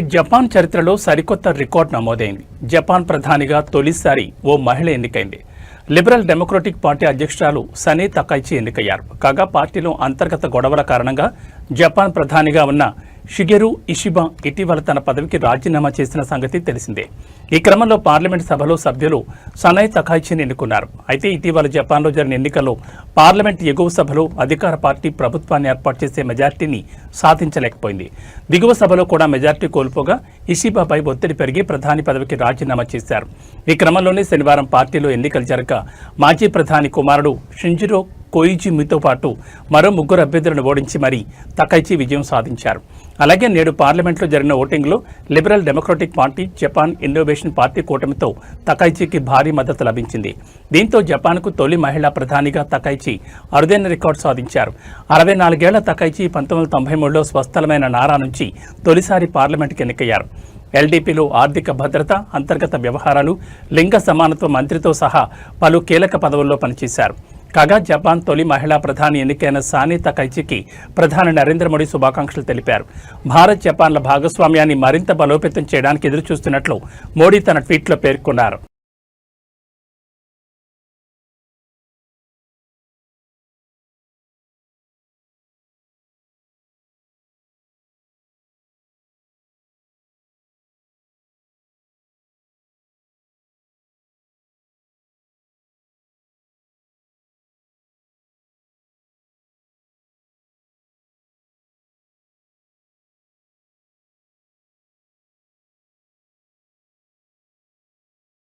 Japan చరిత్రలో సరికొత్త record నమోదైంది. జపాన్ ప్రధానిగా తొలిసారి ఓ మహిళ ఎన్నికైంది. లిబరల్ డెమోక్రటిక్ పార్టీ అధ్యక్షురాలు సనే తకైచి ఎన్నికయ్యారు. కాగా పార్టీలో అంతర్గత గొడవల కారణంగా జపాన్ ప్రధానిగా ఉన్న షిగెరు ఇషిబా ఇటీవల తన పదవికి రాజీనామా చేసిన సంగతి తెలిసిందే. ఈ క్రమంలో పార్లమెంట్ సభలో సభ్యులు సనయ్ తఖాయిచిని ఎన్నుకున్నారు. అయితే ఇటీవల జపాన్లో జరిగిన ఎన్నికల్లో పార్లమెంట్ ఎగువ సభలో అధికార పార్టీ ప్రభుత్వాన్ని ఏర్పాటు చేసే మెజార్టీని సాధించలేకపోయింది. దిగువ సభలో కూడా మెజార్టీ కోల్పోగా ఇషిబాపై ఒత్తిడి పెరిగి ప్రధాని పదవికి రాజీనామా చేశారు. ఈ క్రమంలోనే శనివారం పార్టీలో ఎన్నికలు జరగ మాజీ ప్రధాని కుమారుడు షింజిరో కోయిచి మీతో పాటు మరో ముగ్గురు అభ్యర్థులను ఓడించి మరీ తకైచి విజయం సాధించారు. అలాగే నేడు పార్లమెంట్లో జరిగిన ఓటింగ్లో liberal democratic party Japan innovation party కూటమితో తకైచికి భారీ మద్దతు లభించింది. దీంతో జపాన్కు తొలి మహిళా ప్రధానిగా తకైచి అరుదైన రికార్డు సాధించారు. అరవై నాలుగేళ్ళ తకైచి పంతొమ్మిది వందల తొంభై మూడులో స్వస్థలమైన నారా నుంచి తొలిసారి పార్లమెంట్కి ఎన్నికయ్యారు. ఎల్డీపీలో ఆర్థిక భద్రత అంతర్గత వ్యవహారాలు లింగ సమానత్వ మంత్రితో సహా పలు కీలక పదవుల్లో పనిచేశారు. కాగా జపాన్ తొలి మహిళా ప్రధాని ఎన్నికైన సానీత కైచికి ప్రధాని నరేంద్ర మోడీ శుభాకాంక్షలు తెలిపారు. భారత్ జపాన్ల భాగస్వామ్యాన్ని మరింత బలోపేతం చేయడానికి ఎదురుచూస్తున్నట్లు మోడీ తన ట్వీట్లో పేర్కొన్నారు.